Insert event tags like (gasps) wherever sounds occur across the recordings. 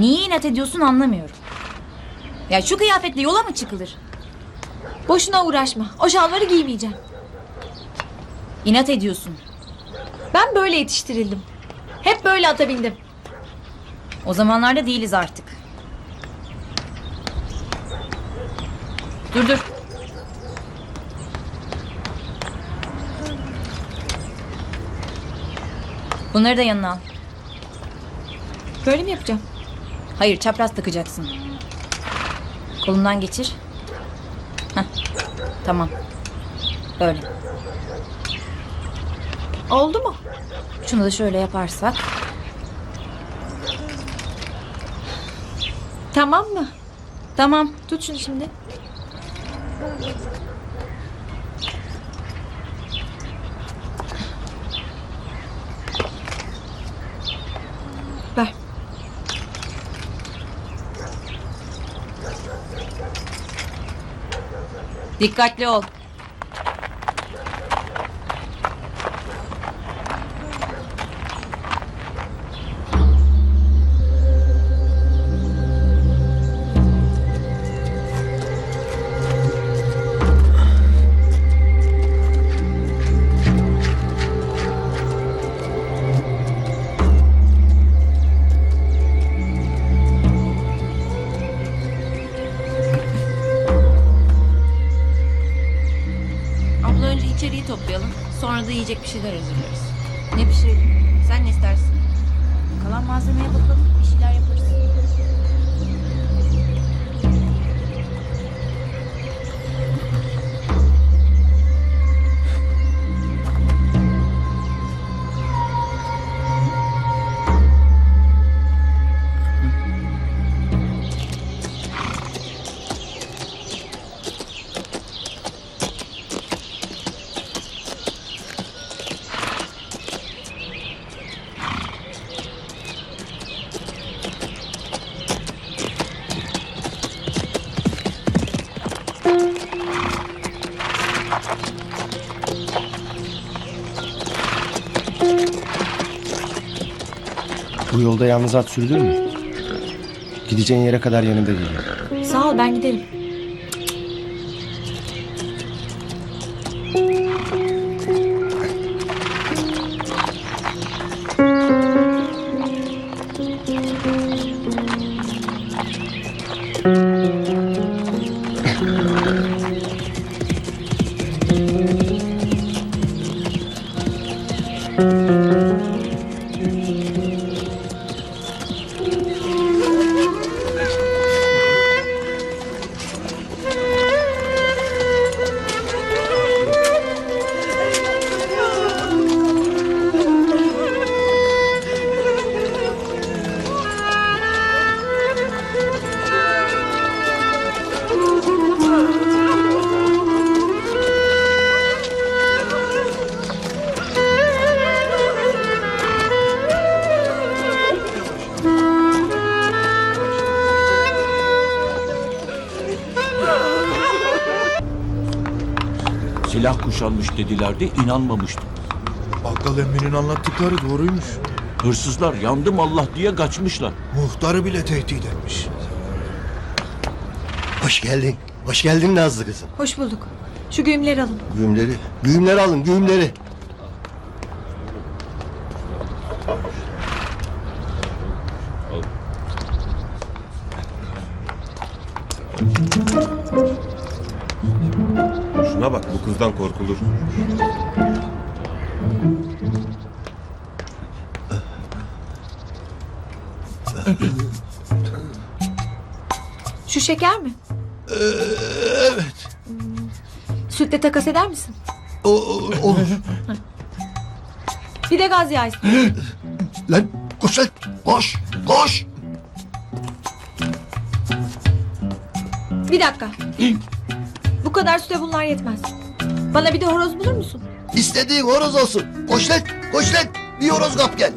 niye inat ediyorsun anlamıyorum. Ya şu kıyafetle yola mı çıkılır? Boşuna uğraşma. O şalvarı giymeyeceğim. İnat ediyorsun. Ben böyle yetiştirildim. Hep böyle atabildim. O zamanlarda değiliz artık. Dur dur. Bunları da yanına al. Böyle mi yapacağım? Hayır çapraz takacaksın. Kolundan geçir. Heh, tamam. Böyle. Oldu mu? Şunu da şöyle yaparsak. Tamam mı? Tamam. Tut şunu şimdi. Dikkatli ol. İçeriği toplayalım. Sonra da yiyecek bir şeyler hazırlarız. Ne pişirelim? Sen ne istersin? Kalan malzemeye bakalım. Bu yolda yalnız at sürdür mü? Gideceğin yere kadar yanında geliyor. Sağ ol ben giderim. (laughs) Silah kuşanmış dediler de inanmamıştım. Bakkal emminin anlattıkları doğruymuş. Hırsızlar yandım Allah diye kaçmışlar. Muhtarı bile tehdit etmiş. Hoş geldin. Hoş geldin Nazlı kızım. Hoş bulduk. Şu güğümleri alın. Güğümleri. Güğümleri alın güğümleri. Şuna bak bu kızdan korkulur. Şu şeker mi? Evet. Sütle takas eder misin? O, o- olur. Bir de gaz yağı istiyorum. (gasps) lan koş lan. Koş. Koş. Bir dakika. (gasps) Bu kadar süte bunlar yetmez. Bana bir de horoz bulur musun? İstediğin horoz olsun. Koş lan. Koş lan. Bir horoz kap gel.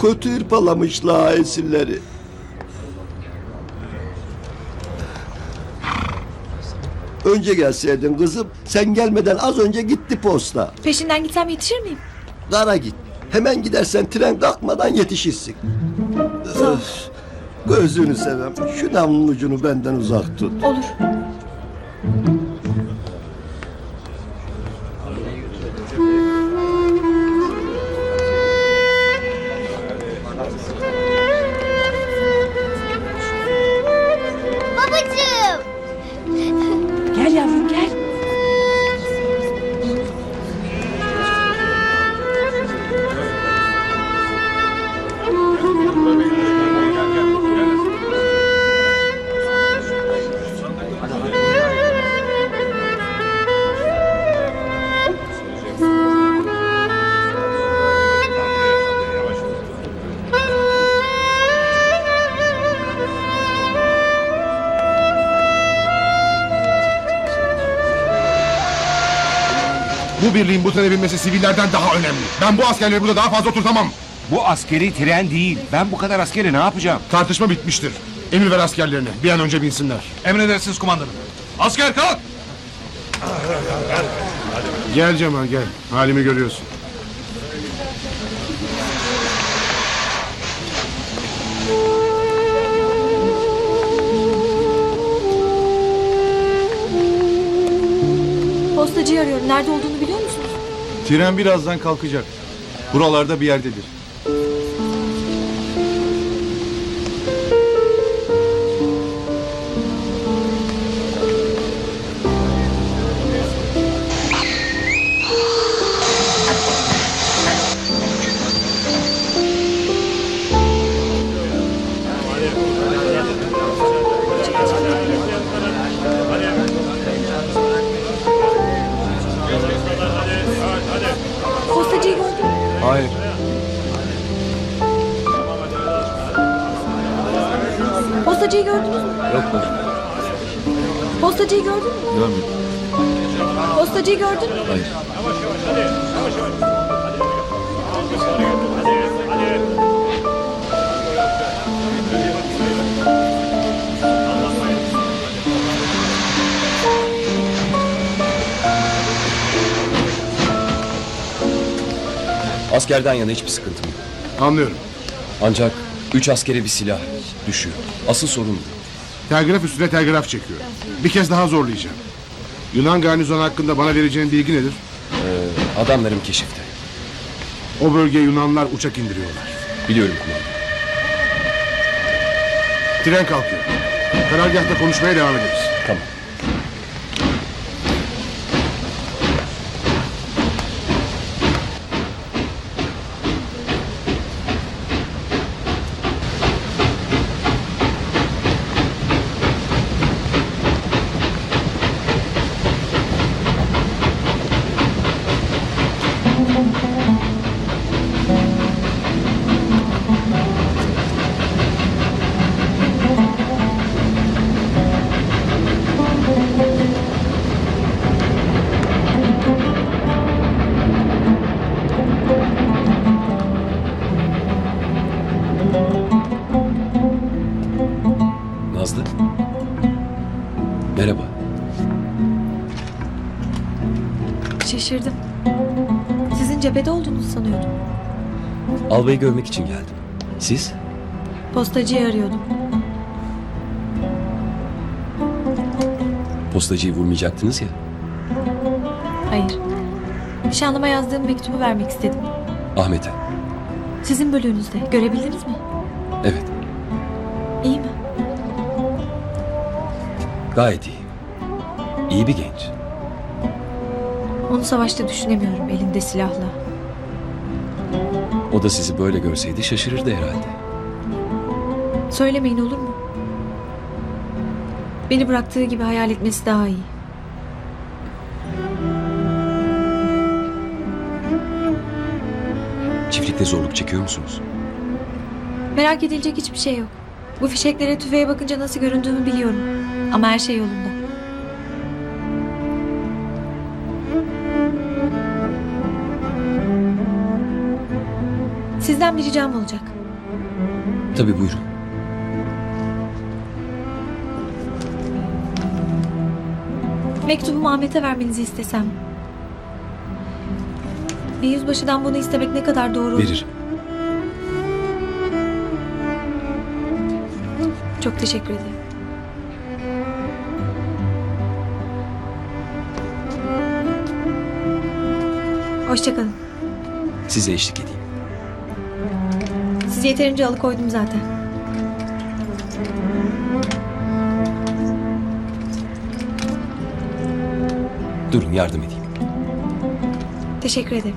Kötü hırpalamışlar esirleri. Önce gelseydin kızım. Sen gelmeden az önce gitti posta. Peşinden gitsem yetişir miyim? Dara git. Hemen gidersen tren kalkmadan yetişirsin. Öf, Gözünü sevem. Şu namlunun ucunu benden uzak tut. Olur. Bu birliğin bu trene binmesi sivillerden daha önemli. Ben bu askerleri burada daha fazla oturtamam. Bu askeri tren değil. Ben bu kadar askeri ne yapacağım? Tartışma bitmiştir. Emir ver askerlerine. Bir an önce binsinler. Emredersiniz kumandanım. Asker kalk. Gel Cemal gel. Halimi görüyorsun. Postacıyı arıyorum. Nerede olduğunu? Tren birazdan kalkacak. Buralarda bir yerdedir. Hayır. Postacıyı gördünüz mü? Yok Postacıyı gördün mü? Görmedim. Postacıyı gördün mü? Hayır. Askerden yana hiçbir sıkıntım yok. Anlıyorum. Ancak üç askere bir silah düşüyor. Asıl sorun bu. Telgraf üstüne telgraf çekiyor. Bir kez daha zorlayacağım. Yunan garnizonu hakkında bana vereceğin bilgi nedir? Adamlarım keşifte. O bölgeye Yunanlar uçak indiriyorlar. Biliyorum kumandan. Tren kalkıyor. Karargahta konuşmaya devam ederiz. Şaşırdım. Sizin cephede olduğunuzu sanıyordum. Albayı görmek için geldim. Siz? Postacıyı arıyordum. Postacıyı vurmayacaktınız ya. Hayır. Nişanlıma yazdığım mektubu vermek istedim. Ahmet'e. Sizin bölüğünüzde. Görebildiniz mi? Evet. İyi mi? Gayet iyi. İyi bir genç. Onu savaşta düşünemiyorum elinde silahla. O da sizi böyle görseydi şaşırırdı herhalde. Söylemeyin olur mu? Beni bıraktığı gibi hayal etmesi daha iyi. Çiftlikte zorluk çekiyor musunuz? Merak edilecek hiçbir şey yok. Bu fişeklere tüfeğe bakınca nasıl göründüğümü biliyorum. Ama her şey yolunda. Sizden bir ricam olacak. Tabii buyurun. Mektubumu Ahmet'e vermenizi istesem. Bir yüzbaşıdan bunu istemek ne kadar doğru olur? Verir. Çok teşekkür ederim. Hoşçakalın. Size eşlik edeyim. Sizi yeterince alıkoydum zaten. Durun yardım edeyim. Teşekkür ederim.